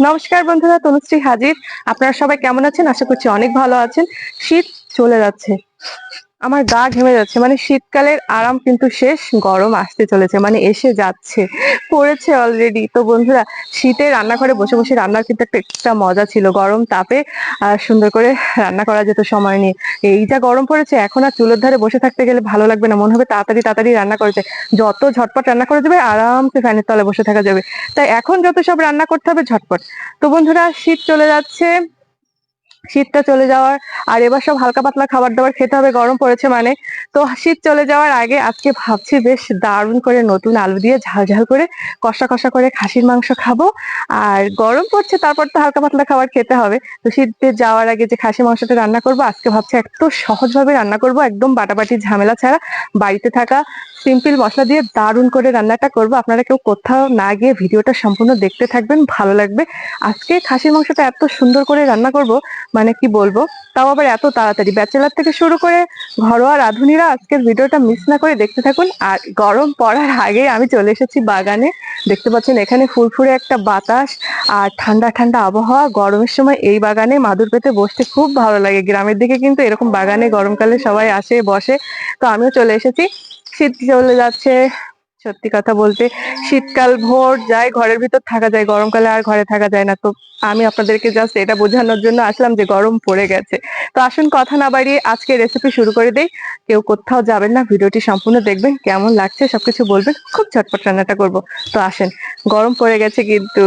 নমস্কার বন্ধুরা, তনুশ্রী হাজির। আপনারা সবাই কেমন আছেন? আশা করছি অনেক ভালো আছেন। শীত চলে যাচ্ছে। আমার গা ঘেমে যাচ্ছে। মানে শীতকালের আরাম কিন্তু শেষ, গরম আসতে চলেছে মানে এসে যাচ্ছে। পড়েছে অলরেডি তো বন্ধুরা, শীতে রান্নাঘরে বসে বসে রান্নার কিন্তু একটা এক্সট্রা মজা ছিল। গরম তাপে সুন্দর করে রান্না করা যেত সময় নিয়ে। এই যা গরম পড়েছে, এখন আর চুলোর ধারে বসে থাকতে গেলে ভালো লাগবে না। মনে হবে তাড়াতাড়ি তাড়াতাড়ি রান্না করেছে। যত ঝটপট রান্না করে যাবে, আরামসে ফ্যানের তলে বসে থাকা যাবে। তাই এখন যত সব রান্না করতে হবে, ঝটপট। তো বন্ধুরা, শীত চলে যাচ্ছে। শীতটা চলে যাওয়ার, আর এবার সব হালকা পাতলা খাবার দাবার খেতে হবে, গরম পড়েছে মানে। তো শীত চলে যাওয়ার আগে আজকে ভাবছি বেশ দারুণ করে নতুন আলু দিয়ে ঝাল ঝাল করে কষা কষা করে খাসির মাংস খাব। আর গরম পড়ছে, তারপর তো হালকা পাতলা খাবার খেতে হবে। তো শীতে যাওয়ার আগে যে খাসি মাংসটা রান্না করব, আজকে ভাবছি একটু সহজভাবে রান্না করব, একদম বাটাবাটি ঝামেলা ছাড়া। বাড়িতে থাকা সিম্পল মশলা দিয়ে দারুণ করে রান্নাটা করব। আপনারা কেউ কোথাও না গিয়ে ভিডিওটা সম্পূর্ণ দেখতে থাকবেন, ভালো লাগবে। আজকে খাসির মাংসটা এত সুন্দর করে রান্না করব মানে কি বলব? তাও আবার এত তাড়াতাড়ি। ব্যাচেলার থেকে শুরু করে ঘরোয়া রাঁধুনিরা আজকের ভিডিওটা মিস না করে দেখতে থাকুন। আর গরম পড়ার আগে আমি চলে এসেছি বাগানে। দেখতে পাচ্ছেন এখানে ফুরফুরে একটা বাতাস আর ঠান্ডা ঠান্ডা আবহাওয়া। গরমের সময় এই বাগানে মাদুর পেতে বসতে খুব ভালো লাগে। গ্রামের দিকে কিন্তু এরকম বাগানে গরমকালে সবাই আসে, বসে। তো আমিও চলে এসেছি। শীত চলে যাচ্ছে সত্যি কথা বলতে, শীতকাল ভোর যায়, ঘরের ভিতর থাকা যায়, গরমকালে আর ঘরে থাকা যায় না। তো আমি আপনাদেরকে জাস্ট এটা বোঝানোর জন্য আসলাম যে গরম পড়ে গেছে। তো আসুন কথা না বাড়িয়ে আজকে রেসিপি শুরু করে দেই। কেউ কোথাও যাবেন না, ভিডিওটি সম্পূর্ণ দেখবেন, কেমন লাগছে সবকিছু বলবেন, খুব ঝটপট রান্নাটা করব। তো আসেন, গরম পড়ে গেছে কিন্তু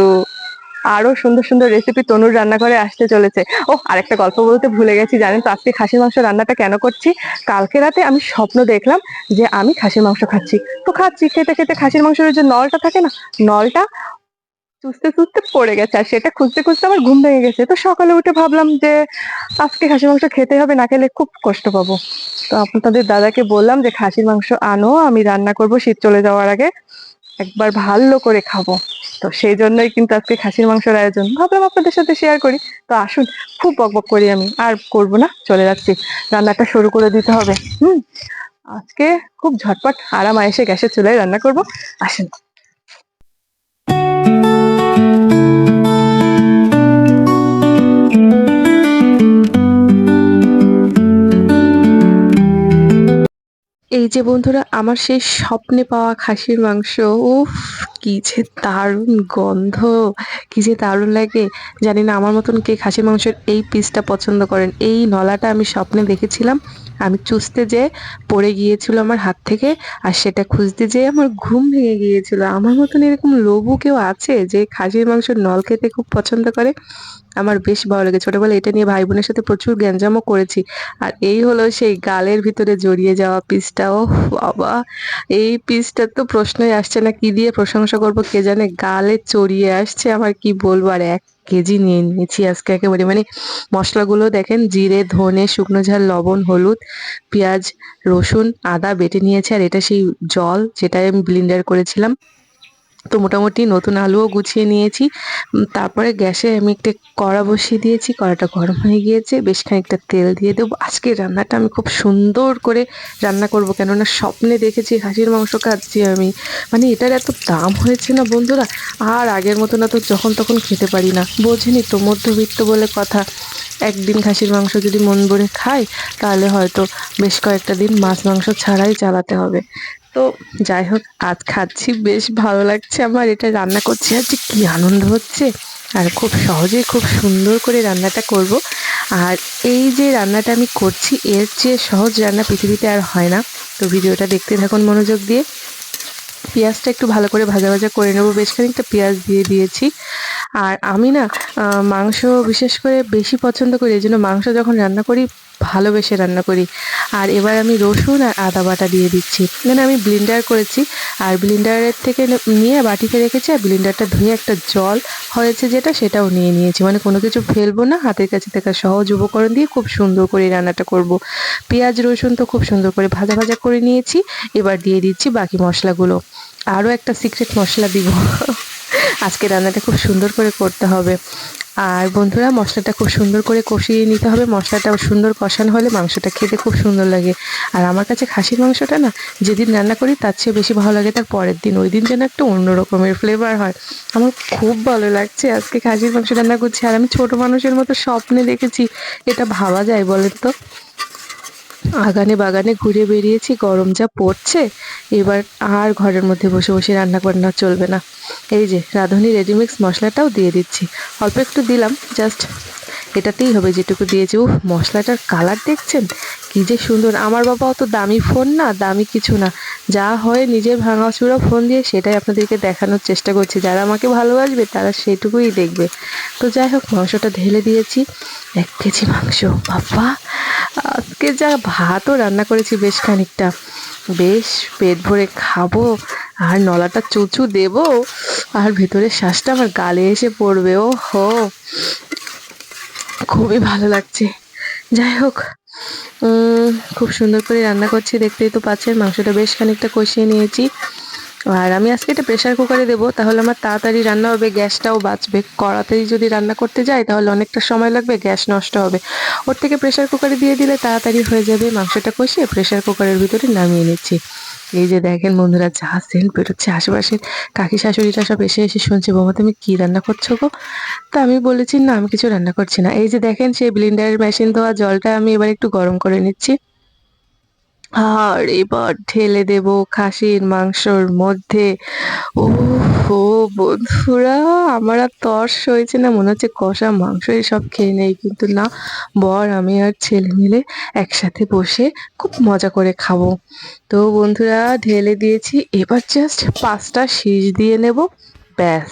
আরও সুন্দর সুন্দর রেসিপি তনুর রান্নাঘরে আসতে চলেছে। ও আরেকটা গল্প বলতে ভুলে গেছি, জানেন তো আজকে খাসির মাংস রান্নাটা কেন করছি? কালকে রাতে আমি স্বপ্ন দেখলাম যে আমি খাসির মাংস খাচ্ছি। তো খাচ্ছি, খেতে খেতে খাসির মাংসের যে নলটা থাকে না, নলটা চুষতে চুষতে পড়ে গেছে আর সেটা খুঁজতে খুঁজতে আমার ঘুম ভেঙে গেছে। তো সকালে উঠে ভাবলাম যে আজকে খাসির মাংস খেতে হবে, না খেলে খুব কষ্ট পাবো। তো আপনাদের দাদাকে বললাম যে খাসির মাংস আনো, আমি রান্না করব শীত চলে যাওয়ার আগে। একবার ভালো করে খাব। তো সেই জন্যই কিন্তু আজকে খাসির মাংসের আয়োজন। ভাবলাম আপনাদের সাথে শেয়ার করি। তো আসুন, খুব বকবক করি আমি। আর করব না, চলে যাচ্ছি। রান্নাটা শুরু করে দিতে হবে। হুম, আজকে খুব ঝটপট আরাম আয়েসে গ্যাসের চুলায় রান্না করব। আসুন। এই যে বন্ধুরা, আমার সেই স্বপ্নে পাওয়া খাসির মাংস, উফ, কি যে দারুণ গন্ধ, কি যে দারুণ লাগে। জানি না, আমার মতন কে খাসির মাংসের এই পিসটা পছন্দ করেন। এই নলাটা আমি স্বপ্নে দেখেছিলাম। আমি চুষতে যে পড়ে গিয়েছিল আমার হাত থেকে, আর সেটা খুঁজতে যেয়ে আমার ঘুম ভেঙে গিয়েছিল। আমার মতন এরকম লোভু কেউ আছে যে খাসির মাংসের নল খেতে খুব পছন্দ করে? আমার বেশ ভালো লাগে ছোটবেলায় এটা নিয়ে ভাই বোনের সাথে প্রচুর গ্যাঞ্জামও করেছি। আর এই হলো সেই গালের ভিতরে জড়িয়ে যাওয়া পিসটা ও বাবা! এই পিসটার তো প্রশ্নই আসছে না, কি দিয়ে প্রশংসা করব কে জানে? গালে চড়িয়ে আসছে, আমার কি বলব? আর এক কেজি নিয়ে নিয়েছি আজকে একেবারে। মানে মশলাগুলো দেখেন, জিরে, ধনে, শুকনো ঝাল, লবণ, হলুদ, পেঁয়াজ, রসুন, আদা বেটে নিয়েছে। আর এটা সেই জল যেটাই আমি ব্লিন্ডার করেছিলাম। তো মোটামুটি নতুন আলুও গুছিয়ে নিয়েছি। তারপরে গ্যাসে আমি একটা কড়া বসিয়ে দিয়েছি, কড়াটা গরম হয়ে গিয়েছে। বেশ খানিকটা তেল দিয়ে দেবো। আজকে রান্নাটা আমি খুব সুন্দর করে রান্না করব, কেননা স্বপ্নে দেখেছি খাসির মাংস খাচ্ছি আমি। মানে এটার এত দাম হয়েছে না বন্ধুরা? আর আগের মতো না তো যখন তখন খেতে পারি না। বোঝেনি তো মধ্যবিত্ত বলে কথা। একদিন খাসির মাংস যদি মন ভরে খাই, তাহলে হয়তো বেশ কয়েকটা দিন মাছ মাংস ছাড়াই চালাতে হবে। তো যাই হোক আজ খাচ্ছি, বেশ ভালো লাগছে আমার। এটা রান্না করছি আর যে কী আনন্দ হচ্ছে। আর খুব সহজেই খুব সুন্দর করে রান্নাটা করব। আর এই যে রান্নাটা আমি করছি, এর চেয়ে সহজ রান্না পৃথিবীতে আর হয় না। তো ভিডিওটা দেখতে থাকুন মনোযোগ দিয়ে। পেঁয়াজটা একটু ভালো করে ভাজা ভাজা করে নেব। বেশ খানিকটা পেঁয়াজ দিয়ে দিয়েছি। আর আমি না মাংস বিশেষ করে বেশি পছন্দ করি। এই জন্য মাংস যখন রান্না করি ভালোবেসে রান্না করি। আর এবার আমি রসুন আর আদা বাটা দিয়ে দিচ্ছি। মানে আমি ব্লিন্ডার করেছি। আর ব্লিন্ডারের থেকে নিয়ে বাটিতে রেখেছি আর ব্লিন্ডারটা ধুয়ে একটা জল হয়েছে যেটা সেটাও নিয়ে নিয়েছি। মানে কোনো কিছু ফেলব না, হাতের কাছে থাকা সহজ উপকরণ দিয়ে খুব সুন্দর করে রান্নাটা করব। পেঁয়াজ, রসুন তো খুব সুন্দর করে ভাজা ভাজা করে নিয়েছি। এবার দিয়ে দিচ্ছি বাকি মশলাগুলো। আরও একটা সিক্রেট মশলা দিব। আজকে রান্নাটা খুব সুন্দর করে করতে হবে। আর বন্ধুরা, মশলাটা খুব সুন্দর করে কষিয়ে নিতে হবে। মশলাটা সুন্দর কষানো হলে মাংসটা খেতে খুব সুন্দর লাগে। আর আমার কাছে খাসির মাংসটা না, যেদিন রান্না করি তার চেয়ে বেশি ভালো লাগে, তার পরের দিন। ওই দিন যেন একটা অন্য রকমের ফ্লেভার হয়। আমার খুব ভালো লাগছে আজকে খাসির মাংস রান্না করছি। আর আমি ছোট মানুষের মতো স্বপ্নে দেখেছি, এটা ভাবা যায় বলেন তো? আগানে বাগানে ঘুরে বেরিয়েছি, গরম যা পড়ছে, এবার আর ঘরের মধ্যে বসে বসে রান্না বান্না চলবে না। এই যে, রাঁধুনি রেডিমিক্স মশলাটাও দিয়ে দিচ্ছি। অল্প একটু দিলাম, জাস্ট এটাতেই হবে যেটুকু দিয়েছি। উফ, মশলাটার কালার দেখছেন? কি যে সুন্দর। আমার বাবা অত দামি ফোন না, দামি কিছু না। যা হয় নিজের ভাঙাচুরা ফোন দিয়ে সেটাই আপনাদেরকে দেখানোর চেষ্টা করছি। যারা আমাকে ভালোবাসবে, তারা সেটুকুই দেখবে। তো যাই হোক, মাংসটা ঢেলে দিয়েছি। এক কেজি মাংস। বাবা! আজকে যা ভাতও রান্না করেছি বেশ খানিকটা। বেশ পেট ভরে খাব, আর নলাটা চুচু দেবো, আর ভেতরের শ্বাসটা আমার গালে এসে পড়বে ও হো খুবই ভালো লাগছে। যাই হোক খুব সুন্দর করে রান্না করছি, দেখতেই তো পাচ্ছেন, মাংসটা বেশ খানিকটা কষিয়ে নিয়েছি। আর আমি আজকে এটা প্রেশার কুকারে দেবো, তাহলে আমার তাড়াতাড়ি রান্না হবে, গ্যাসটাও বাঁচবে। কড়াতেই যদি রান্না করতে যাই, তাহলে অনেকটা সময় লাগবে, গ্যাস নষ্ট হবে। ওর থেকে প্রেশার কুকারে দিয়ে দিলে তাড়াতাড়ি হয়ে যাবে। মাংসটা কষিয়ে প্রেশার কুকারের ভিতরে নামিয়ে নিচ্ছি। এই যে দেখেন বন্ধুরা, যা সেন্ট বেরোচ্ছে আশেপাশের কাকি শাশুড়িটা সব এসে এসে শুনছে, বাবা, তুমি কী রান্না করছ গো? তা আমি বলেছি, না, আমি কিছু রান্না করছি না। এই যে দেখেন সেই ব্লিন্ডারের মেশিন ধোয়া জলটা আমি এবার একটু গরম করে নিচ্ছি। আর এবার ঢেলে দেব খাসির মাংসর মধ্যে। ও হো বন্ধুরা, আমার আর তর্স হয়েছে না, মনে হচ্ছে কষা মাংসই সব খেয়ে নেই। কিন্তু না, বর, আমি আর ছেলে মিলে একসাথে বসে খুব মজা করে খাব। তো বন্ধুরা, ঢেলে দিয়েছি। এবার জাস্ট পাঁচটা শীষ দিয়ে নেব। ব্যাস।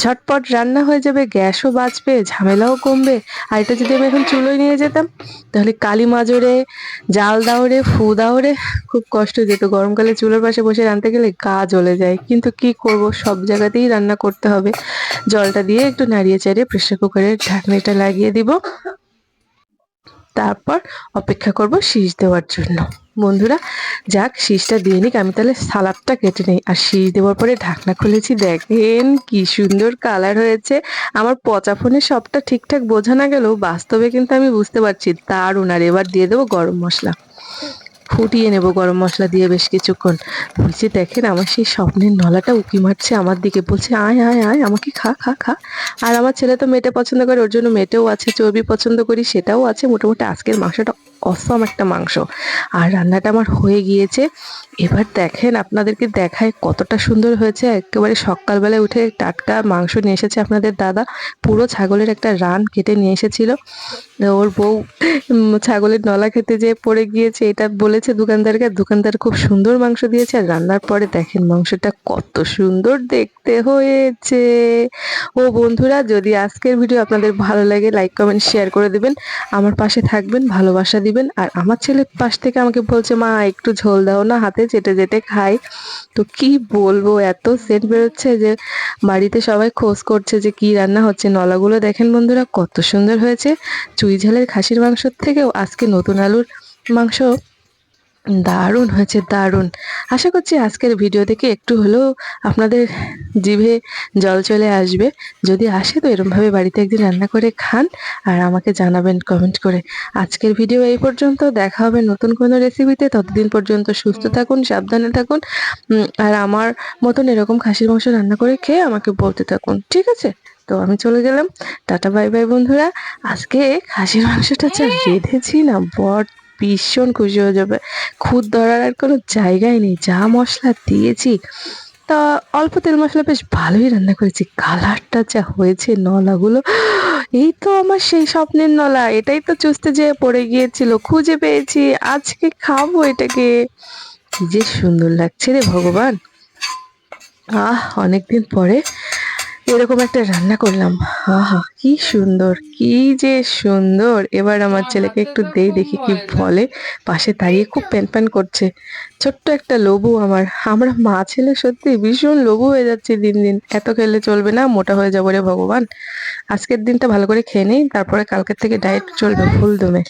ঝটপট রান্না হয়ে যাবে, গ্যাসও বাঁচবে ঝামেলাও কমবে। আর এটা যদি আমি এখন চুলোয় নিয়ে যেতাম, তাহলে কালী মাজরে, জাল দাওরে, ফু দাওরে খুব কষ্ট যেত। গরমকালে চুলোর পাশে বসে রানতে গেলে গা জ্বলে যায়। কিন্তু কি করব, সব জায়গাতেই রান্না করতে হবে। জলটা দিয়ে একটু নাড়িয়ে চাড়িয়ে প্রেসার কুকারের ঢাকনিটা লাগিয়ে দিব। তারপর অপেক্ষা করব শীষ দেওয়ার জন্য। বন্ধুরা, যাক, শীষটা দিয়ে নিক, আমি তাহলে সালাদটা কেটে নিই। আর শীষ দেওয়ার পরে ঢাকনা খুলেছি, দেখেন কি সুন্দর কালার হয়েছে। আমার পচা ফোনে সবটা ঠিকঠাক বোঝা না গেলেও বাস্তবে কিন্তু আমি বুঝতে পারছি তার আর এবার দিয়ে দেবো গরম মশলা। ফুটিয়ে নেব, গরম মশলা দিয়ে বেশ কিছুক্ষণ। বলছি, দেখেন আমার সেই স্বপ্নের নলাটা উকি মারছে আমার দিকে। বলছে, আয় আয় আয়, আমাকে খা খা খা। আর আমার ছেলে তো মেয়েটা পছন্দ করে, ওর জন্য মেয়েটাও আছে, চর্বি পছন্দ করি, সেটাও আছে। মোটামুটি আজকের মাংসটা অসম একটা মাংস। আর রান্নাটা আমার হয়ে গিয়েছে। এবার দেখেন আপনাদেরকে দেখায় কতটা সুন্দর হয়েছে। একেবারে সকালবেলায় উঠে টাটকা মাংস নিয়ে এসেছে আপনাদের দাদা। পুরো ছাগলের একটা রান কেটে নিয়ে এসেছিল। ওর বউ ছাগলের নলা খেতে যে পড়ে গিয়েছে। এটা বলেছে দোকানদারকে। দোকানদার খুব সুন্দর মাংস দিয়েছে। আর রান্নার পরে দেখেন মাংসটা কত সুন্দর দেখতে হয়েছে। ও বন্ধুরা, যদি আজকের ভিডিও আপনাদের ভালো লাগে লাইক কমেন্ট শেয়ার করে দেবেন। আমার পাশে থাকবেন। ভালোবাসা দিবেন। আর আমার ছেলের পাশ থেকে আমাকে বলছে, মা, একটু ঝোল দাও না, হাতে চেটে চেটে খাই। তো কি বলব, এত সেন্ট বেরোচ্ছে যে বাড়িতে সবাই খোঁজ করছে যে কি রান্না হচ্ছে। নলাগুলো দেখেন বন্ধুরা, কত সুন্দর হয়েছে। চুই ঝালের খাসির মাংসর থেকেও আজকে নতুন আলুর মাংস দারুণ হয়েছে দারুণ। আশা করছি আজকের ভিডিও দেখে একটু হলেও আপনাদের জিভে জল চলে আসবে। যদি আসে তো এরমভাবে বাড়িতে একদিন রান্না করে খান আর আমাকে জানাবেন কমেন্ট করে। আজকের ভিডিও এই পর্যন্ত। দেখা হবে নতুন কোনো রেসিপিতে ততদিন পর্যন্ত সুস্থ থাকুন সাবধানে থাকুন আর আমার মতন এরকম খাসির মাংস রান্না করে খেয়ে আমাকে বলতে থাকুন ঠিক আছে? তো আমি চলে গেলাম। টাটা বাই বাই বন্ধুরা। আজকে খাসির মাংসটা যা রেঁধেছি না বট ভীষণ খুশি হয়ে যাবে। খুদ ধরার আর কোনো জায়গায় নেই, যা মশলা দিয়েছি। তা অল্প তেল মশলা বেশ ভালোই রান্না করেছি, কালারটা যা হয়েছে নলাগুলো, এই তো আমার সেই স্বপ্নের নলা, এটাই তো চুষতে যেয়ে পড়ে গিয়েছিল, খুঁজে পেয়েছি, আজকে খাব এটাকে। যে সুন্দর লাগছে রে ভগবান। আহ, অনেকদিন পরে এরকম একটা রান্না করলাম। আহা, কি সুন্দর, কি যে সুন্দর। এবার আমার ছেলেকে একটু দেই, দেখি কি বলে। পাশে দাঁড়িয়ে খুব প্যান প্যান করছে। ছোট্ট একটা লবু আমার। আমরা মা ছেলে সত্যি ভীষণ লবু হয়ে যাচ্ছে দিন দিন। এত খেলে চলবে না, মোটা হয়ে যাব রে ভগবান। আজকের দিনটা ভালো করে খেয়ে নেই, তারপরে কালকের থেকে ডায়েট চলবে ফুল দমে